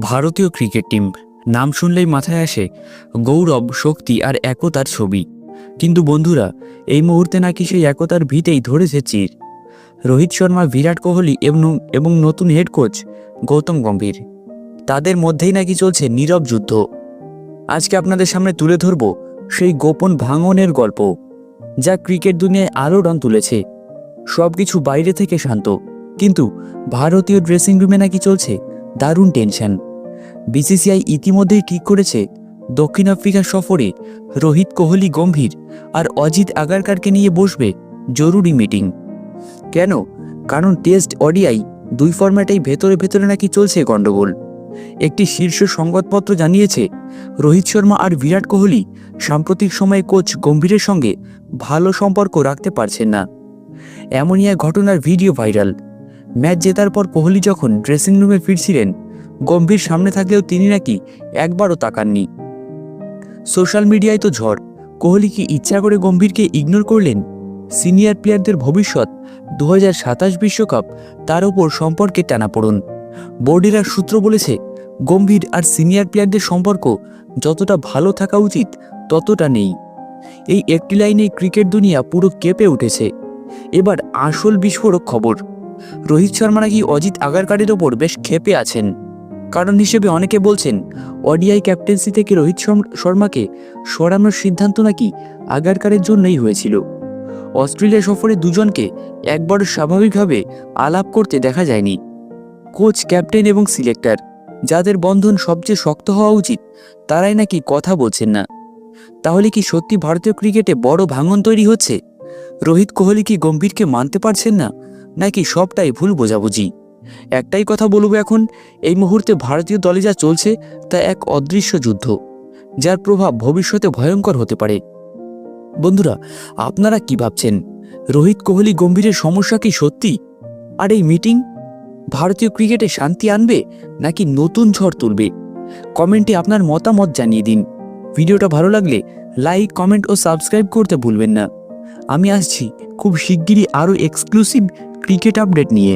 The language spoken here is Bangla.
ভারতীয় ক্রিকেট টিম। নাম শুনলেই মাথায় আসে, গৌরব, শক্তি আর একতার ছবি। কিন্তু বন্ধুরা, এই মুহূর্তে নাকি সেই একতার ভিতেই ধরেছে চির। রোহিত শর্মা, বিরাট কোহলি এবং নতুন হেড কোচ গৌতম গম্ভীর। তাদের মধ্যেই নাকি চলছে নীরব যুদ্ধ। আজকে আপনাদের সামনে তুলে ধরব সেই গোপন ভাঙনের গল্প, যা ক্রিকেট দুনিয়ায় আরও রান তুলেছে। সব কিছু বাইরে থেকে শান্ত। কিন্তু ভারতীয় ড্রেসিং রুমে নাকি চলছে দারুণ টেনশন। বিসিসিআই ইতিমধ্যেই ঠিক করেছে, দক্ষিণ আফ্রিকা সফরে রোহিত কোহলি গম্ভীর আর অজিত আগারকারকে নিয়ে বসবে জরুরি মিটিং। কেন? কারণ টেস্ট অডিআই দুই ফরম্যাটেই ভেতরে ভেতরে নাকি চলছে গণ্ডগোল। একটি শীর্ষ সংবাদপত্র জানিয়েছে, রোহিত শর্মা আর বিরাট কোহলি সাম্প্রতিক সময়ে কোচ গম্ভীরের সঙ্গে ভালো সম্পর্ক রাখতে পারছেন না। এমনই এক ঘটনার ভিডিও ভাইরাল। ম্যাচ জেতার পর কোহলি যখন ড্রেসিং রুমে ফিরছিলেন, গম্ভীর সামনে থাকলেও তিনি নাকি একবারও তাকাননি। সোশ্যাল মিডিয়ায় তো ঝড়। কোহলি কি ইচ্ছা করে গম্ভীরকে ইগনোর করলেন? সিনিয়র প্লেয়ারদের ভবিষ্যৎ দু বিশ্বকাপ, তার ওপর সম্পর্কে টানাপোড়ন বোর্ডেরার সূত্র বলেছে, গম্ভীর আর সিনিয়র প্লেয়ারদের সম্পর্ক যতটা ভালো থাকা উচিত, ততটা নেই। এই একটি লাইনে ক্রিকেট দুনিয়া পুরো কেঁপে উঠেছে। এবার আসল বিস্ফোরক খবর। রোহিত শর্মা নাকি অজিত আগারকারের ওপর বেশ ক্ষেপে আছেন। কারণ হিসেবে অনেকে বলছেন অডিআই ক্যাপ্টেন্সি থেকে রোহিত শর্ম- শর্মাকে সরানোর সিদ্ধান্ত নাকি আগারকারের জন্যই হয়েছিল। অস্ট্রেলিয়া সফরে দুজনকে একবার স্বাভাবিকভাবে আলাপ করতে দেখা যায়নি। কোচ, ক্যাপ্টেন এবং সিলেক্টর, যাদের বন্ধন সবচেয়ে শক্ত হওয়া উচিত, তারাই নাকি কথা বলছেন না। তাহলে কি সত্যি ভারতীয় ক্রিকেটে বড় ভাঙন তৈরি হচ্ছে? রোহিত কোহলি কি গম্ভীরকে মানতে পারছেন না? নাকি সবটাই ভুল বোঝাবুঝি? একটাই কথা বলব এখন, এই মুহূর্তে ভারতীয় দলে যা চলছে তা এক অদৃশ্য যুদ্ধ, যার প্রভাব ভবিষ্যতে ভয়ঙ্কর হতে পারে। বন্ধুরা, আপনারা কি ভাবছেন? রোহিত কোহলি গম্ভীরের সমস্যা কি সত্যি? আর এই মিটিং, ভারতীয় ক্রিকেটে শান্তি আনবে নাকি নতুন ঝড় তুলবে? কমেন্টে আপনার মতামত জানিয়ে দিন। ভিডিওটা ভালো লাগলে লাইক, কমেন্ট ও সাবস্ক্রাইব করতে ভুলবেন না। আমি আসছি খুব শিগগিরই আরও এক্সক্লুসিভ ক্রিকেট আপডেট নিয়ে